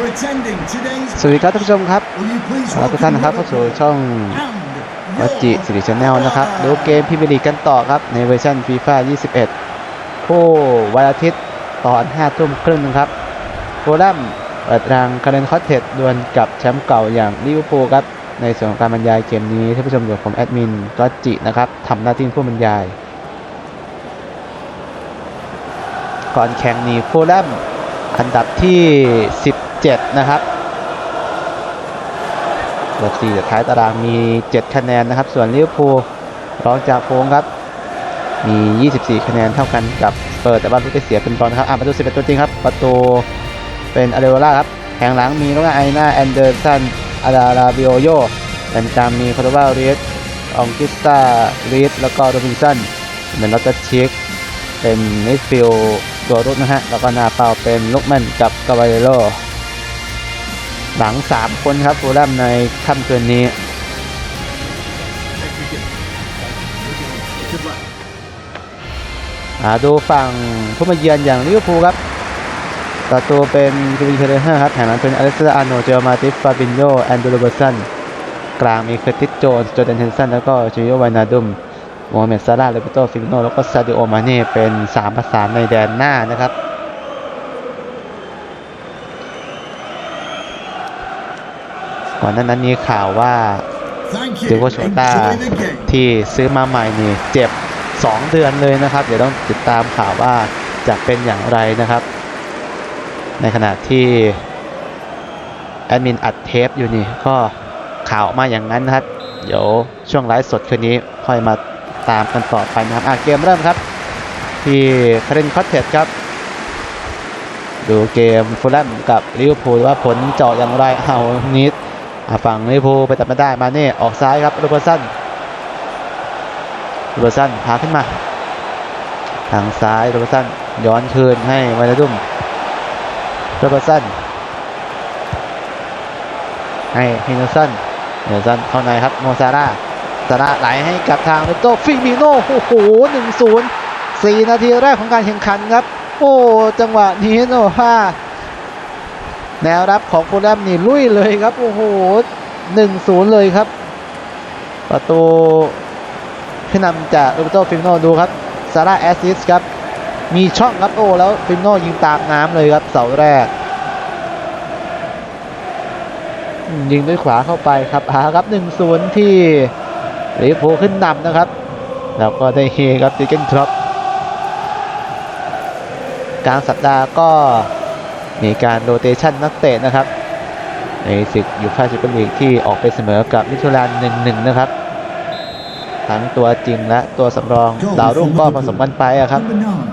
for attending today's สวัสดีครับท่านผู้ชมครับ Will you please ขอรับทุกท่านนะครับเข้าสู่ช่อง and วัจิสิริชแนลนะครับดูเกมพรีเมียร์ลีกกันต่อครับในเวอร์ชันฟีฟ่า21 คู่วันอาทิตย์ตอน5ทุ่มครึ่งนะครับโฟลัมเปิดรางคาร์เรนคอตเทดดวลกับแชมป์เก่าอย่างลิเวอร์พูลครับในส่วนของการบรรยายเกมนี้ท่านผู้ชมอยู่กับผมแอดมินก็จินะครับทำหน้าที่ผู้บรรยาย ก่อนแข่งนี้โฟลัมอันดับที่ 7 นะครับเบอร์สี่ท้ายตารางมี 7 คะแนนนะครับ ส่วนลิเวอร์พูลรองจากโค้งครับ มี 24 คะแนนเท่ากันกับสเปิร์แต่ว่าลูกได้เสียเป็นบอลครับอะประตู11ตัวจริงครับ ประตูเป็นอาเดโอล่าครับแข่งหลังมีน้องไอน่าแอนเดอร์สันอาดาราบิโอโยแอนกลางมีคาร์วาเรียสองกิสตารีสแล้วก็โรบินสันเป็นลอตเตอร์ชิกเป็นมิดฟิลด์ตัวรุกนะฮะ แล้วก็นาเปาเป็นลุกแมนกับกาบาเโล หลัง 3 คนครับฟูลแลมในค่ำคืนนี้อ่าดูฝั่งผู้มาเยือนอย่างลิเวอร์พูลครับประตูเป็นกรีนเทเลเฮอร์ครับแถมนั้นเป็นอเล็กซานเดอร์อาโนเจอมาติฟฟาบินโยแอนดูโรเบอร์สันกลางมีเคอร์ติสโจนส์โจเดนเทนสันแล้วก็จิโอวานาดุมโมฮัมเม็ดซาร่าเลเปโตฟิมิโนแล้วก็ซาดิโอมาเน่เป็น3ประสานในแดนหน้านะครับ ก่อนหน้านั้นมีข่าวว่า Thank เด you. โวโชต้า Enjoy the game. ที่ซื้อมาใหม่นี่เจ็บ 2 เดือนเลยนะครับ เดี๋ยวต้องติดตามข่าวว่าจะเป็นอย่างไรนะครับ ในขณะที่แอดมินอัดเทปอยู่นี่ก็ข่าวออกมาอย่างนั้นนะครับ เดี๋ยวช่วงไลฟ์สดคืนนี้ค่อยมาตามกันต่อไปนะครับอะเกมเริ่มครับ ที่คารินคอตเทดครับ ดูเกมฟูลแลมกับลิเวอร์พูลว่าผลเจาะอย่างไรเอานิดอะ ฝั่งลิเวอร์พูลไปตัดไม่ได้มาเน่ออกซ้ายครับโรเบอร์สันโรเบอร์สันพาขึ้นมาทางซ้ายโรเบอร์สันย้อนคืนให้ไวนาดุมโรเบอร์สันให้ฮินเนอร์สันฮินเนอร์สันเข้าในครับโมซาร่าซาร่าไหลให้กับทางเรโตฟิมิโน่โอ้โหหนึ่งศูนย์สี่นาทีแรกของการแข่งขันครับ โอ้จังหวะนี้โน่ว่า แนวรับของโปรแรมนี่ลุยเลยครับ โอ้โหหนึ่งศูนย์เลยครับ ประตูขึ้นนำจากโรเบโตฟิมโนดูครับซาร่าแอสซิสครับ มีช่องครับโอ้แล้วฟิมโนยิงตามน้ำเลยครับเสาแรก ยิงด้วยขวาเข้าไปครับหาครับ1นศูนย์ที่ลิเวอร์พูลขึ้นนำนะครับ แล้วก็ได้เฮครับติเกนครอปกลางสัปดาห์ก็ มีการโรเตชันนักเตะนะครับ ในศึกยูฟ่าแชมเปี้ยนลีกที่ออกไปเสมอกับมิทูลาน1-1นะครับ ทั้งตัวจริงและตัวสำรองดาวรุ่งก็ผสมกันไปอะครับ Number nine,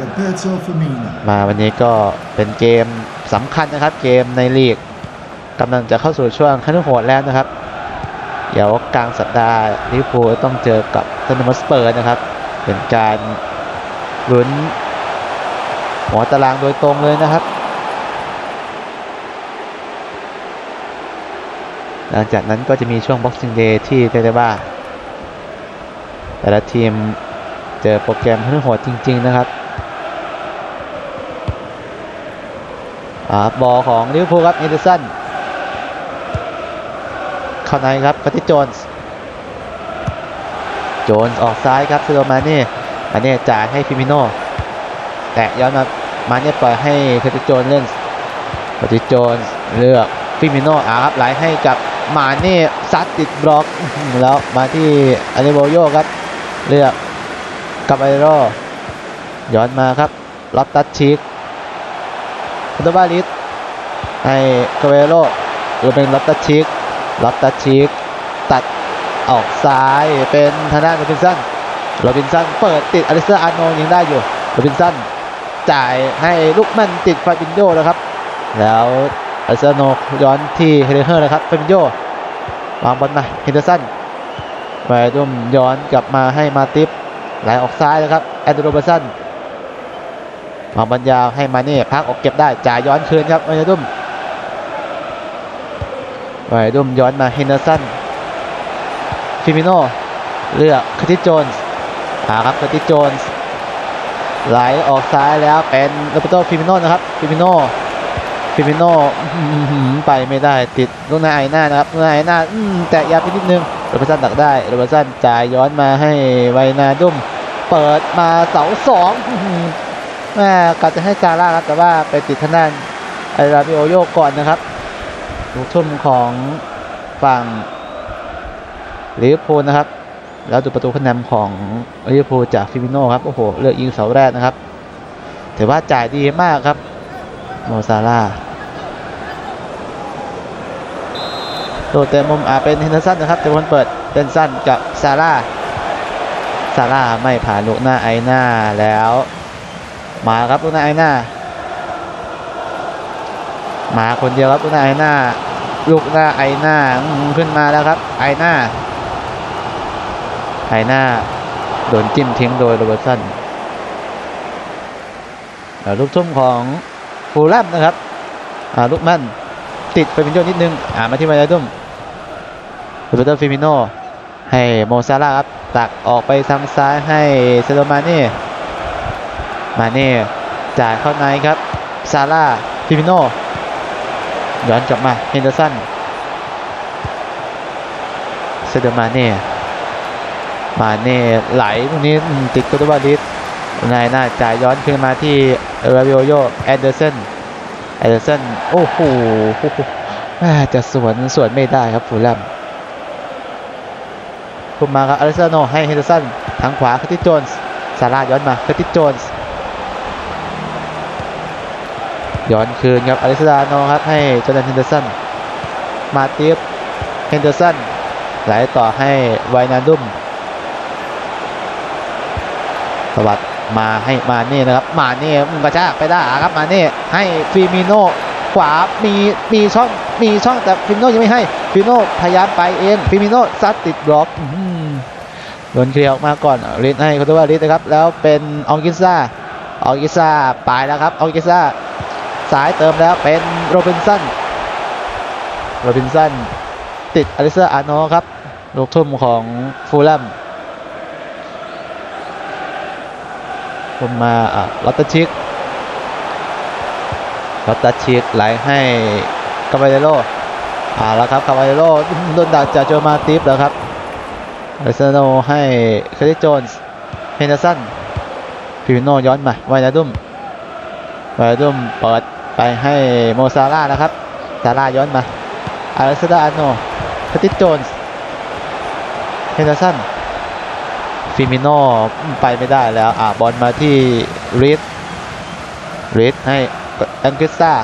Roberto Firmino. มาวันนี้ก็เป็นเกมสำคัญนะครับ เกมในลีกกำลังจะเข้าสู่ช่วงขั้นโหดแล้วนะครับ เดี๋ยวกลางสัปดาห์ลิเวอร์พูลต้องเจอกับเทนนิสเปอร์นะครับ เป็นการลุ้นหัวตารางโดยตรงเลยนะครับ หลังจากนั้นก็จะมีช่วง Boxing Day ที่เรียกได้ว่า แต่ละทีมเจอโปรแกรมขั้นโหดจริง ๆ นะครับอบอลของลิเวอร์พูลครับเอเดอร์สันเข้าในครับคาติโจนส์โจนส์ออกซ้ายครับซโดมาเน่มาเน่จ่ายให้ฟิมิโน่แตะย้อนมามาเน่ปล่อยให้คาติโจนส์เล่นคาติโจนส์เลือกฟิมิโน่อาครับไหลให้กับ มาเน่ซัดติดบล็อกแล้วมาที่อาเดโบโยครับเลือกกับไอโรย้อนมาครับล็อบตัดชิกคุตบาลิสให้กาเวโรหรือเป็นลอตตาชิกลอตตาชิกตัดออกซ้ายเป็นธนาโรบินสันโรบินสันเปิดติดอลิสเตอร์อาโนยังได้อยู่โรบินสันจ่ายให้ลูกแม่นติดฟาบินโยนะครับ แล้ว อเตอร์อาร์โนย้อนที่เฮเดอร์นะครับเฟาบินโยวางบอลมาเฮนเดอร์สันไปดุมย้อนกลับมาให้มาติฟไหลออกซ้ายนะครับแอนดรูโรเบอร์สันวางบอลยาวให้มาเน่พักออกเก็บได้จ่ายย้อนคืนครับไวดุมไวดุมย้อนมาเฮนเดอร์สันฟิมิโนเลือกคาติโจนส์หาครับคาติโจนส์ไหลออกซ้ายแล้วเป็นโรเบโตฟิมิโนนะครับฟิมิโน ฟิมิโน่ไปไม่ได้ติดลูกนาไอหน้านะครับลูกนาไอหน้าแตะยาไปนิดนึงโรเบร์สันดักได้โรเบร์สันจ่ายย้อนมาให้ไวนาดุมเปิดมาเสาสองแม่กะจะให้ซาร่าครับแต่ว่าไปติดทางด้านไอราบิโอโยกก่อนนะครับลูกทุ่มของฝั่งลิเวอร์พูลนะครับ แล้วดูประตูคะแนนของลิเวอร์พูลจากฟิมิโน่ครับโอ้โหเลือกยิงเสาแรกนะครับ ถือว่าจ่ายดีมากครับโมซาร่าห์โดดเต็มมุมอาเป็นเฮนเดอร์สันนะครับเต็มบอลเปิดเป็นสั้นกับซาร่าซาร่าไม่ผ่านลูกหน้าไอหน้าแล้ว มาครับลูกหน้าไอหน้า มาคนเดียวครับลูกหน้าไอหน้า ลูกหน้าไอหน้าขึ้นมาแล้วครับ ไอหน้า ไอหน้าโดนจิ้มทิ้งโดยโรเบิร์ตสันลูกทุ่มของฟูลแลมนะครับอาลูกแม่นติดไปเป็นโยนนิดนึงอ่ามาที่ไวนาดุม โรเบร์โตฟิมิโนให้โมซาร่าครับตักออกไปทางซ้ายให้เซโดมาเน่มาเน่จ่ายเข้าในครับซาร่าฟิมิโนย้อนกลับมาเฮนเดอร์สันเซโดมาเน่มาเน่ไหลตรงนี้ติดกุตบาลิสนายหน้าจ่ายย้อนคืนมาที่ราบิโอโยแอนเดอร์สันแอนเดอร์สันโอ้โหแม่จะสวนสวนไม่ได้ครับฟูลแลม คุมมาครับอเลซาโนให้เฮนเดอร์สันทางขวาคติสโจนส์ซาร่าย้อนมาคติสโจนส์ย้อนคืนครับอเลซาโนครับให้จอร์แดนเฮนเดอร์สันมาติฟเฮนเดอร์สันไหลต่อให้ไวนาดุมสวัสดมาให้มาเน่นะครับมาเน่กระชากไปได้ครับมาเน่ให้ฟิมิโนขวามีมีช่อง มีช่องแต่ฟิมิโนยังไม่ให้ฟิมิโนพยายามไปเองฟิมิโนซัดติดบล็อกโดนเคลียร์ออกมาก่อนลิสให้เขาตัวว่าลิสนะครับ แล้วเป็นอองกิซ่าอองกิซ่าไปแล้วครับอองกิซ่าสายเติมแล้วเป็นโรบินสันโรบินสันติดอลิเซอร์อาโนครับลูกทุ่มของฟูลแลมผมมาอะลอตเตอร์ชิกลอตเตอร์ชิกไหลให้ คาบาเดโรอ่าแล้วครับคาบาเดโรโดนดักจากโจมาติฟแล้วครับอาร์เซโนให้คลลี่โจนส์เฮนเดอร์สันฟิวโนย้อนมาไวนาดุมไวนาดุมเปิดไปให้โมซาร่านะครับซาร่าย้อนมาอาร์เซนอาโนคลลี่โจนส์เฮนเดอร์สันฟิมิโน่ไปไม่ได้แล้วอ่าบอลมาที่ริดริดให้อังกิซ่า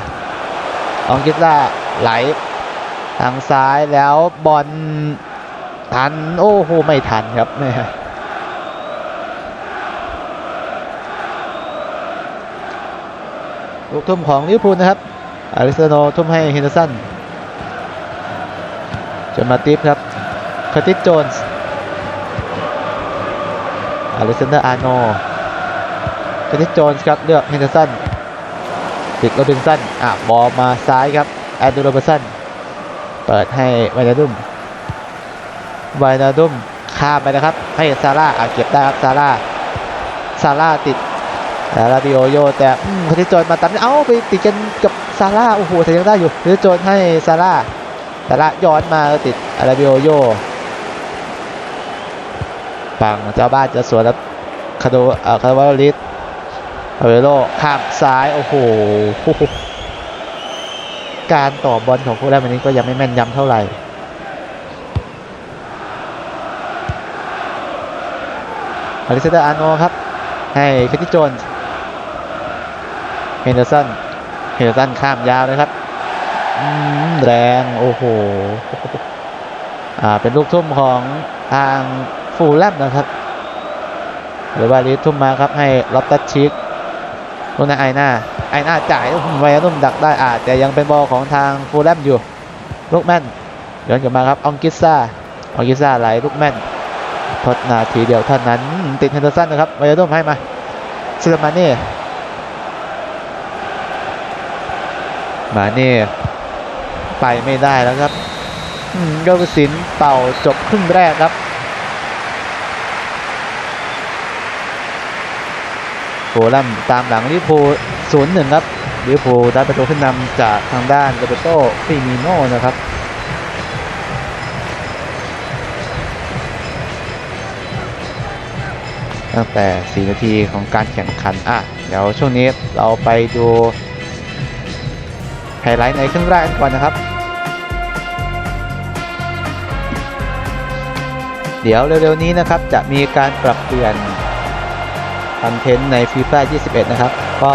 อังกิซ่าไหลทางซ้ายแล้วบอลทัน โอ้โห ไม่ทันครับแม่ลูกทุ่มของลิเวอร์พูลนะครับ อาริสโนทุ่มให้เฮนเดอร์สันจนมาติฟครับคาติสโจนส์อเลสซานเดอร์อาร์โนเจนนิสโจนส์ครับเลือกเฮนเดอร์สัน ติดโรบินสันอะบอลมาซ้ายครับแอนดูโรบินสันเปิดให้ไวนาดุมไวนาดุมข้ามไปนะครับ ให้ซาร่าอะเก็บได้ครับซาร่าซาร่าติดแต่ลาบิโอโยแต่อืมเฮนเดอร์โจนมาตามเอ้าไปติดกันกับซาร่าโอ้โหแต่ยังได้อยู่เฮนเดอร์โจนให้ซาร่าซาร่าย้อนมาติดอาราบิโอโยฝั่งเจ้าบ้านจะสวนแล้วคาโดเอ่อคาร์วาลิส เวโรข้ามซ้ายโอ้โห การต่อบอลของผู้เล่นวันนี้ก็ยังไม่แม่นยำเท่าไหร่อลิซาเดอร์อาร์โนครับ ให้เคทิโจนส์เฮนเดอร์สันเฮนเดอร์สันข้ามยาวเลยครับอืมแรงโอ้โหอ่าเป็นลูกทุ่มของทางฟูลแลมนะครับ หรือว่าลิทุ่มมาครับให้ล็อบตัดชิก ลูกหน้าไอหน้าไอหน้าจ่ายอื้อหือไวนุ่มดักได้อาจแต่ยังเป็นบอลของทางฟูลแลมอยู่ ลูกแม่นย้อนกลับมาครับอองกิซ่าอองกิซ่าไหลลูกแม่นทดนาทีเดียวเท่านั้น ติดเฮนเดอร์สันนะครับไวนุ่มให้มาซิลมาเน่มาเน่ไปไม่ได้แล้วครับอืมโยกสินเป่าจบครึ่งแรกครับ โฟ ลัมตามหลังลิเวอร์พูลศูนย์หนึ่งครับลิเวอร์พูลได้ประตูขึ้นนำจากทางด้านโรเบโตฟิมิโนนะครับตั้งแต่ 4 นาทีของการแข่งขัน อะ เดี๋ยวช่วงนี้เราไปดูไฮไลท์ในครึ่งแรกกันก่อนนะครับ เดี๋ยวเร็วๆนี้นะครับจะมีการปรับเปลี่ยน คอนเทนต์ใน FIFA 21 นะครับ ก็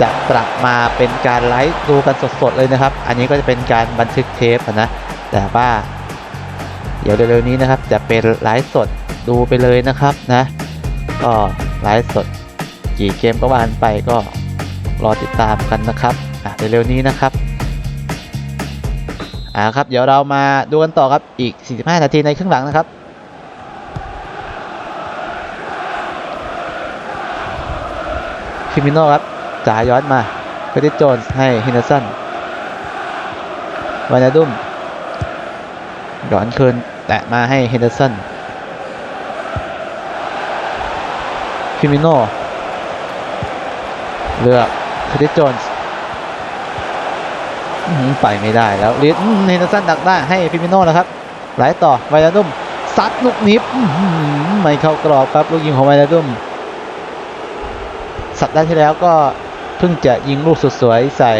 จะปรับมาเป็นการไลฟ์ดูกันสดๆเลยนะครับ อันนี้ก็จะเป็นการบันทึกเทปนะ แต่ว่า เดี๋ยวเร็วๆนี้นะครับ จะเป็นไลฟ์สดดูไปเลยนะครับนะ ก็ไลฟ์สดกี่เกมก็ว่ากันไปก็รอติดตามกันนะครับอะเร็วๆนี้นะครับอ่าครับ เดี๋ยวเรามาดูกันต่อครับ อีก 45 นาทีในครึ่งหลังนะครับ ฟิมิโน่ครับจ่ายย้อนมาเฟรดดี้โจนส์ให้ฮินเดอร์สันวานาดุมย้อนคืนแตะมาให้ฮินเดอร์สันฟิมิโน่เลือกเฟรดดี้โจนส์ไปไม่ได้แล้วลิสฮินเดอร์สันดักได้ให้ฟิมิโน่นะครับไหลต่อวานาดุมซัดลูกนิบไม่เข้ากรอบครับลูกยิงของวานาดุม สัปดาห์ที่แล้วก็เพิ่งจะยิงลูกสุดสวยใส่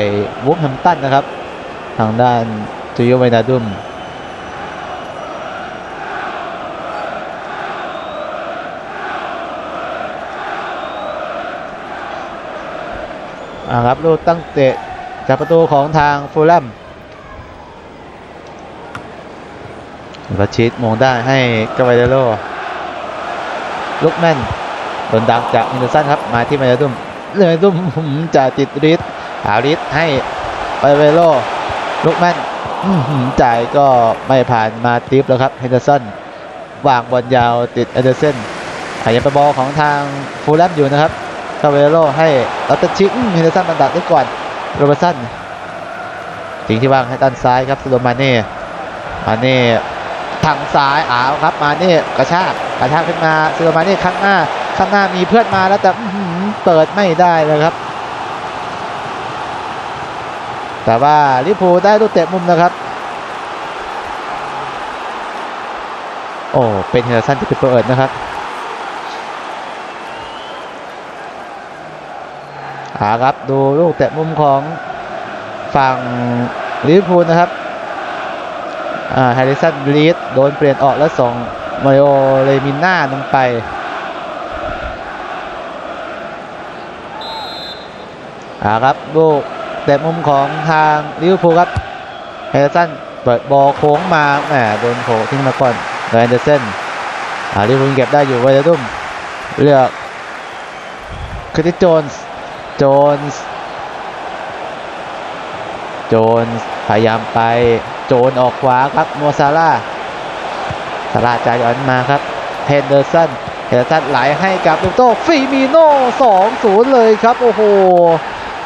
วูฟแฮมตันนะครับ ทางด้านจูโยไวนาดุมอ่าครับลูกตั้งเตะจากประตูของทางฟูลแลมรัชชิดมองได้ให้กาไวเดโรลุกแม่น นดักจากมินเดอร์สันครับมาที่มาเลดุมเลยดุมผมจะติดริสหาริสให้ไปเวโลลุกแม่นจ่ายก็ไม่ผ่านมาติฟแล้วครับเฮนเดอร์สันวางบอลยาวติดเอเดอร์เซนอายังไปบอลของทางฟูลแลมอยู่นะครับคาเวโลให้ลัตเตชิกเฮนเดอร์สันมันดักได้ก่อนโรเบอร์สันทิ้งที่ว่างให้ด้านซ้ายครับสโดมาเน่มาเน่ทางซ้ายอ้าวครับมาเน่กระชากกระชากขึ้นมาซโดมาเน่ข้างหน้า ข้างหน้ามีเพื่อนมาแล้วแต่เปิดไม่ได้เลยครับ แต่ว่าลิเวอร์พูได้ลูกเตะมุมนะครับ โอ้เป็นเฮนเดอร์สันที่เป็นเปิดนะครับอาครับดูลูกเตะมุมของฝั่งลิเวอร์พูนะครับอ่าแฮร์ริสันบลีดโดนเปลี่ยนออกแล้วส่งมาโอเลมิน่าลงไป อ่าครับลูกเตะมุมของทางลิเวอร์พูลครับเฮเดอร์สันเปิดบอลโค้งมาแหมโดนโผทิ้งมาก่อนโดยแอนเดอร์เซนอ่าลิเวอร์พูลเก็บได้อยู่ไวเดดุมเลือกคริสติโจนส์โจนส์โจนส์พยายามไปโจนออกขวาครับโมซาร่าซาร่าจ่ายย้อนมาครับเฮนเดอร์สันเฮนเดอร์สันไหลให้กับลูกโต้ฟิมิโน่2-0เลยครับ โอ้โห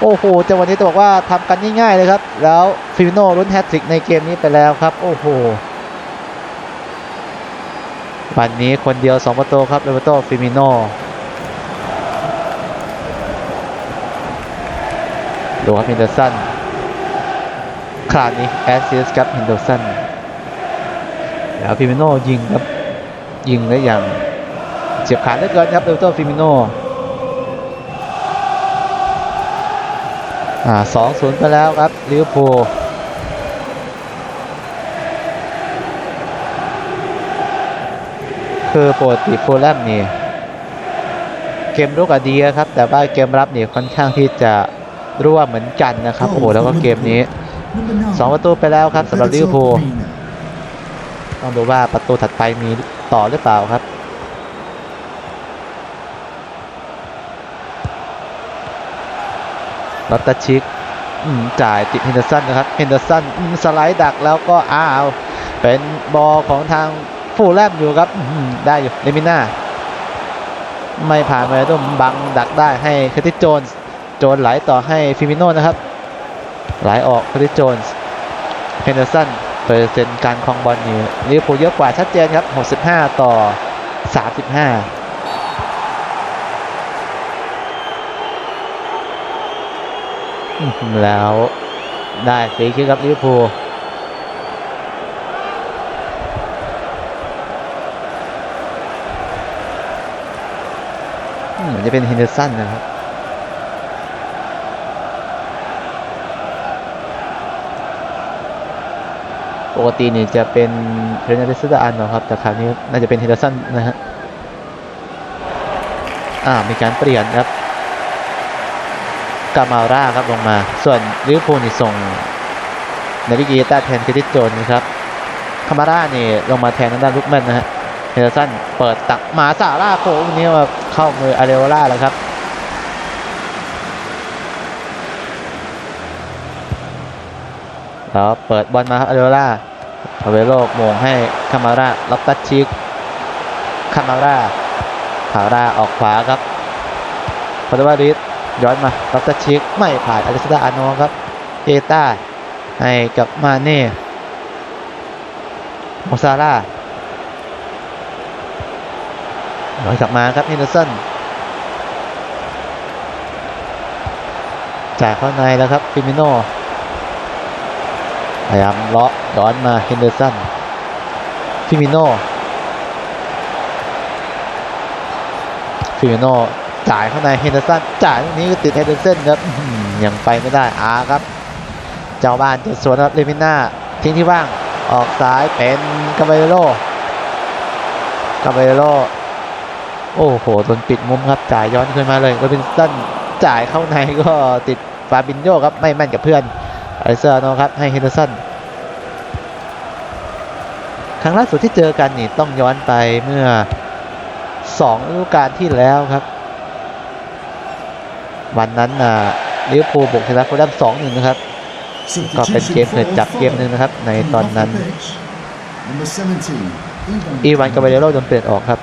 โอ้โหจังหวะนี้ต้องบอกว่าทำกันง่ายๆเลยครับ แล้วฟิมิโน่ลุ้นแฮตทริกในเกมนี้ไปแล้วครับ โอ้โหวันนี้คนเดียว 2 ประตูครับโรเบโตฟิมิโนดูครับฮินเดอร์สันคราวนี้แอสซิสครับฮินเดอร์สันแล้วฟิมิโนยิงครับ ยิงได้อย่างเฉียบขาดเหลือเกินครับโรเบโตฟิมิโน สองศูนย์ไปแล้วครับลิเวอร์พูลคือปกติฟูลแลมนี่เกมรุกอะดีครับ แต่ว่าเกมรับนี่ค่อนข้างที่จะรั่วเหมือนกันนะครับโอ้โหแล้วก็เกมนี้ Number nine. 2ประตูไปแล้วครับสำหรับลิเวอร์พูล Roberto Firmino. ต้องดูว่าประตูถัดไปมีต่อหรือเปล่าครับ ลัตตาชิกจ่ายติดเฮนเดอร์สันนะครับเฮนเดอร์สันสไลด์ดักแล้วก็อ้าวเป็นบอลของทางฟูแลมอยู่ครับได้อยู่เลมิน่าไม่ผ่านไปต้องบังดักได้ให้คริสโจนส์โจนไหลต่อให้ฟิมิโน่นะครับ ไหลออกคริสโจนส์เฮนเดอร์สันเปอร์เซ็นต์การครองบอลนี่ลิเวอร์พูลเยอะกว่าชัดเจนครับ 65 ต่อ 35 อื้อหือ แล้วได้ฟรีคิกครับลิเวอร์พูลเหมือนจะเป็นเฮนเดอร์สันนะครับปกตินี่จะเป็นเทรนเนอร์เซดานนะครับ แต่คราวนี้น่าจะเป็นเฮนเดอร์สันนะฮะอ่ามีการเปลี่ยนครับ กามาร่าครับลงมา ส่วนลิเวอร์พูลนี่ส่งนาริกีต้าแทนเครดิตโจนนะครับคามาร่านี่ลงมาแทนทางด้านลุกแมนนะฮะเฮเดอร์สันเปิดตักหมาซาร่าโค้งนี้มาเข้ามืออาเรโอล่าแล้วครับแล้วเปิดบอลมาอาเรโอล่าพาเวโลโมงให้คามาร่าล็อบตัดชิกคามาร่าคามาร่าออกขวาครับพอดวาริส ย้อนมาล็อบตัดชิกไม่ผ่านอลิสดาอาโนครับเอต้าให้กับมาเน่โมซาร่าย้อนกลับมาครับเฮนเดอร์สันจ่ายเข้าในแล้วครับฟิมิโนพยายามเลาะย้อนมาเฮนเดอร์สันฟิมิโนฟิมิโน จ่ายเข้าในเฮนเดอร์สันจ่ายตรงนี้ก็ติดเฮนเดอร์สันครับยังไปไม่ได้อาครับ เจ้าบ้านจะสวนครับเลมิน่าทิ้งที่ว่างออกซ้ายเป็นกาเบโรกาเบโรโอ้โหโดนปิดมุมครับจ่ายย้อนขึ้นมาเลยโรบินสันจ่ายเข้าในก็ติดฟาบินโยครับไม่แม่นกับเพื่อนไอเซอร์โนครับให้เฮนเดอร์สันครั้งล่าสุดที่เจอกันนี่ต้องย้อนไปเมื่อ2ฤดูกาลที่แล้วครับ วันนั้นน่ะลิเวอร์พูลบุกชนะฟูลแลมสองหนึ่งนะครับ ก็เป็นเกมเกิดจับเกมหนึ่งนะครับ ในตอนนั้นอีวานกาเบเรโรโดนเปลี่ยนออกครับ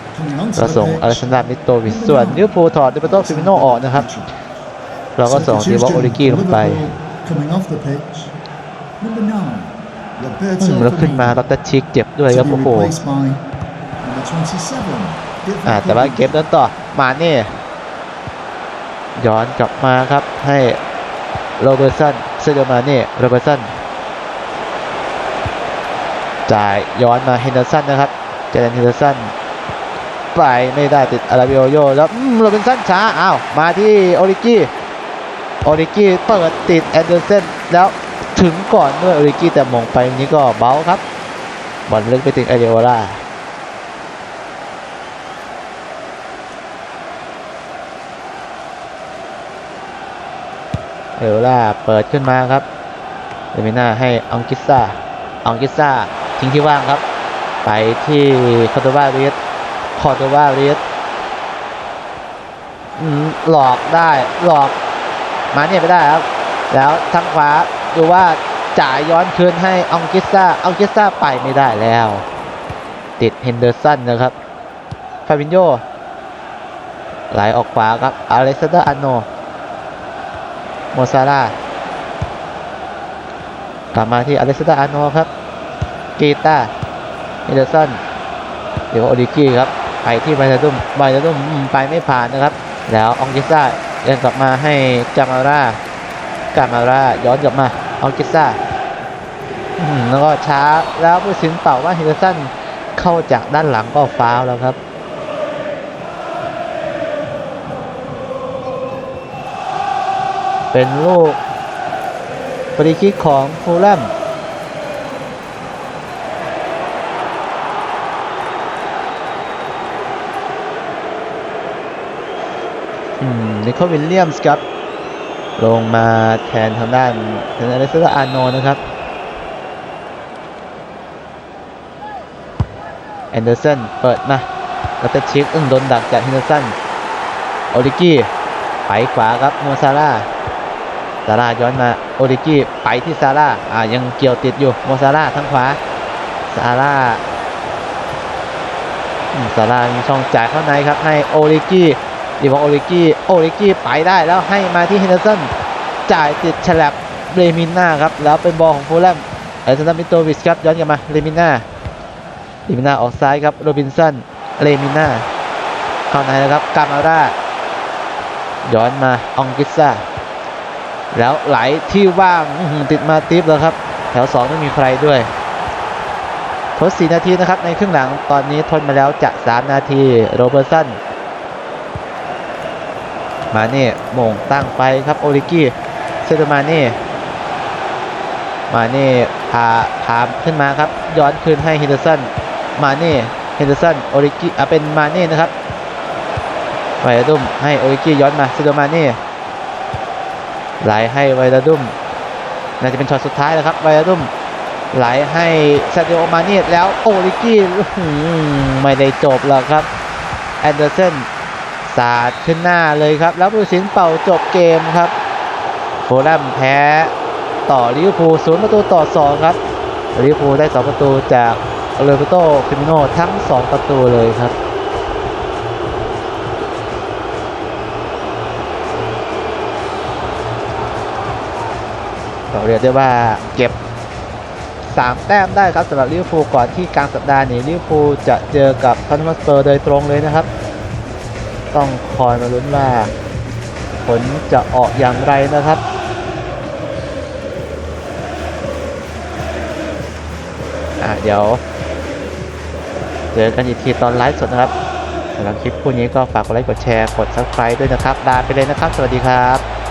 ก็ส่งอเล็กซนดรามิโตวิชส่วนลิเวอร์พูลถอดเดเปโตฟิมิโนออกนะครับ เราก็ส่งดีวอลโอริกี้ลงไปอื Roberto มแล้วขึ้นมา Firmino. ดรชิกเจ็บด้วยครับโอ้โห replaced by number 27, Divock อ่าแต่ว่าเกม Origi. เดินต่อมาเนี่ย ย้อนกลับมาครับให้โรเบอร์สันเซเดอร์มาเน่โรเบอร์สันจ่ายย้อนมาเฮนเดอร์สันนะครับเจเดนเฮนเดอร์สันไปไม่ได้ติดอาราบิโอโยแล้วอืมโรเบนสันช้าอ้าวมาที่โอริกี้โอริกี้เปิดติดแอนเดอร์สันแล้วถึงก่อนด้วยโอริกี้แต่มองไปนี้ก็เบาครับบอลลึกไปถึงเอเดโอล่า เอลล่าเปิดขึ้นมาครับเดมิน่าให้อังกิซ่าอังกิซ่าทิ้งที่ว่างครับ ไปที่คอร์ดบาเรียสคอร์ดบาเรียสหลอกได้หลอกมาเนี่ยไปได้ครับ แล้วทางขวาดูว่าจ่ายย้อนคืนให้อังกิซ่าอังกิซ่าไปไม่ได้แล้ว ติดเฮนเดอร์สันนะครับฟาบินโยไหลออกขวาครับอเล็กซานเดอร์อาโน โมซาร่ากลับมาที่อเล็กซานดราอาโนครับ กีตาเอเดอร์สันเดี๋ยวโอดิกี้ครับ ไปที่ไบนาดุมไบนาดุมอืมไปไม่ผ่านนะครับ แล้วอองกิซ่าเดินกลับมาให้จามาร่ากามาร่าย้อนกลับมาอองกิซ่าแล้วก็ช้าแล้วผู้สินเป่าว่าเฮเดอร์สันเข้าจากด้านหลังก็ฟาวแล้วครับ เป็นลูกฟรีคิกของฟูลแลมอืมนิโคลวิลเลียมส์ครับ ลงมาแทนทางด้านทางอเล็กซานดราอาร์โนนะครับ แอนเดอร์สันเปิดมาแล้วก็ชิกอึ้งโดนดักจากเฮนเดอร์สันโอริกี้ไปขวาครับโมซาร่า ซาร่าย้อนมาโอริกิไปที่ซาร่าอ่ายังเกี่ยวติดอยู่โมซาร่าทางขวาซาร่าอืมซาร่ามีช่องจ่ายเข้าในครับให้โอริกิดีบอกโอริกิโอริกิไปได้แล้วให้มาที่เฮนเดอร์สันจ่ายติดฉลับเรมิน่าครับแล้วเป็นบอลของฟูลแลมไอซันมิโตวิชครับย้อนกลับมาเรมิน่าเรมิน่าออกซ้ายครับโรบินสันเรมิน่าเข้าในแล้วครับกามาร่าย้อนมาอองกิซ่า แล้วไหลที่ว่างติดมาติฟแล้วครับ แถวสองไม่มีใครด้วย ทด 4 นาทีนะครับในครึ่งหลังตอนนี้ทนมาแล้วจะ 3 นาทีโรเบอร์สันมาเน่โมงตั้งไปครับ โอริกี้เซโดมาเน่มาเน่พาพามขึ้นมาครับ ย้อนคืนให้เฮนเดอร์สันมาเน่เฮนเดอร์สันโอริกี้อะเป็นมาเน่นะครับไวดุมให้โอริกี้ย้อนมาเซโดมาเน่ ไหลให้ไวราดุมน่าจะเป็นช็อตสุดท้ายแล้วครับไวราดุมไหลให้ซาดิโอมาเนตแล้วโอริกี้หือไม่ได้จบหรอกครับแอนเดอร์สันสาดขึ้นหน้าเลยครับ แล้วผู้สินเป่าจบเกมครับโฟลัมแพ้ต่อลิเวอร์พูลศูนย์ประตูต่อ 2 ครับลิเวอร์พูลได้ 2 ประตูจากโรเบโตฟิมิโนทั้ง 2 ประตูเลยครับ เราเรียกได้ว่าเก็บ 3 แต้มได้ครับสำหรับลิเวอร์พูลก่อนที่กลางสัปดาห์นี้ลิเวอร์พูลจะเจอกับทอนนัมสเปอร์โดยตรงเลยนะครับ ต้องคอยมาลุ้นว่าผลจะออกอย่างไรนะครับอะเดี๋ยวเจอกันอีกทีตอนไลฟ์สดนะครับสำหรับคลิปคู่นี้ก็ฝากกดไลค์กดแชร์กด subscribe ด้วยนะครับลาไปเลยนะครับ สวัสดีครับ